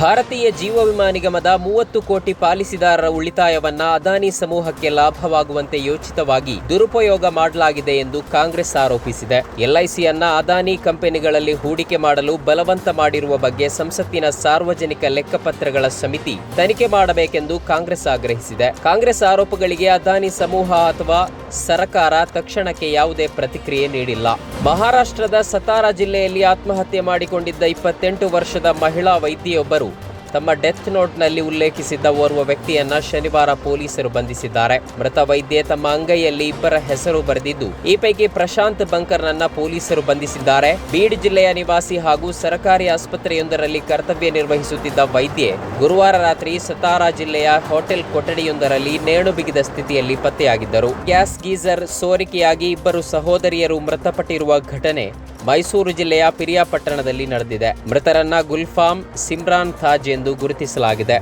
ಭಾರತೀಯ ಜೀವ ವಿಮಾ ನಿಗಮದ ಮೂವತ್ತು ಕೋಟಿ ಪಾಲಿಸಿದಾರರ ಉಳಿತಾಯವನ್ನ ಅದಾನಿ ಸಮೂಹಕ್ಕೆ ಲಾಭವಾಗುವಂತೆ ಯೋಚಿತವಾಗಿ ದುರುಪಯೋಗ ಮಾಡಲಾಗಿದೆ ಎಂದು ಕಾಂಗ್ರೆಸ್ ಆರೋಪಿಸಿದೆ. ಎಲ್ಐಸಿಯನ್ನ ಅದಾನಿ ಕಂಪನಿಗಳಲ್ಲಿ ಹೂಡಿಕೆ ಮಾಡಲು ಬಲವಂತ ಮಾಡಿರುವ ಬಗ್ಗೆ ಸಂಸತ್ತಿನ ಸಾರ್ವಜನಿಕ ಲೆಕ್ಕಪತ್ರಗಳ ಸಮಿತಿ ತನಿಖೆ ಮಾಡಬೇಕೆಂದು ಕಾಂಗ್ರೆಸ್ ಆಗ್ರಹಿಸಿದೆ. ಕಾಂಗ್ರೆಸ್ ಆರೋಪಗಳಿಗೆ ಅದಾನಿ ಸಮೂಹ ಅಥವಾ ಸರ್ಕಾರ ತಕ್ಷಣಕ್ಕೆ ಯಾವುದೇ ಪ್ರತಿಕ್ರಿಯೆ ನೀಡಿಲ್ಲ. ಮಹಾರಾಷ್ಟ್ರದ ಸತಾರಾ ಜಿಲ್ಲೆಯಲ್ಲಿ ಆತ್ಮಹತ್ಯೆ ಮಾಡಿಕೊಂಡಿದ್ದ ಇಪ್ಪತ್ತೆಂಟು ವರ್ಷದ ಮಹಿಳಾ ವೈದ್ಯೆಯೊಬ್ಬರು ತಮ್ಮ ಡೆತ್ ನೋಟ್ನಲ್ಲಿ ಉಲ್ಲೇಖಿಸಿದ್ದ ಓರ್ವ ವ್ಯಕ್ತಿಯನ್ನ ಶನಿವಾರ ಪೊಲೀಸರು ಬಂಧಿಸಿದ್ದಾರೆ. ಮೃತ ವೈದ್ಯೆ ತಮ್ಮ ಅಂಗೈಯಲ್ಲಿ ಇಬ್ಬರ ಹೆಸರು ಬರೆದಿದ್ದು, ಈ ಪೈಕಿ ಪ್ರಶಾಂತ್ ಬಂಕರ್ನನ್ನ ಪೊಲೀಸರು ಬಂಧಿಸಿದ್ದಾರೆ. ಬೀಡ್ ಜಿಲ್ಲೆಯ ನಿವಾಸಿ ಹಾಗೂ ಸರ್ಕಾರಿ ಆಸ್ಪತ್ರೆಯೊಂದರಲ್ಲಿ ಕರ್ತವ್ಯ ನಿರ್ವಹಿಸುತ್ತಿದ್ದ ವೈದ್ಯೆ ಗುರುವಾರ ರಾತ್ರಿ ಸತಾರಾ ಜಿಲ್ಲೆಯ ಹೋಟೆಲ್ ಕೊಠಡಿಯೊಂದರಲ್ಲಿ ನೇಣು ಬಿಗಿದ ಸ್ಥಿತಿಯಲ್ಲಿ ಪತ್ತೆಯಾಗಿದ್ದರು. ಗ್ಯಾಸ್ ಗೀಸರ್ ಸೋರಿಕೆಯಾಗಿ ಇಬ್ಬರು ಸಹೋದರಿಯರು ಮೃತಪಟ್ಟಿರುವ ಘಟನೆ ಮೈಸೂರು ಜಿಲ್ಲೆಯ ಪಿರಿಯಾಪಟ್ಟಣದಲ್ಲಿ ನಡೆದಿದೆ. ಮೃತರನ್ನ ಗುಲ್ಫಾಮ್ ಸಿಮ್ರಾನ್ ತಾಜ್ ಎಂದು ಗುರುತಿಸಲಾಗಿದೆ.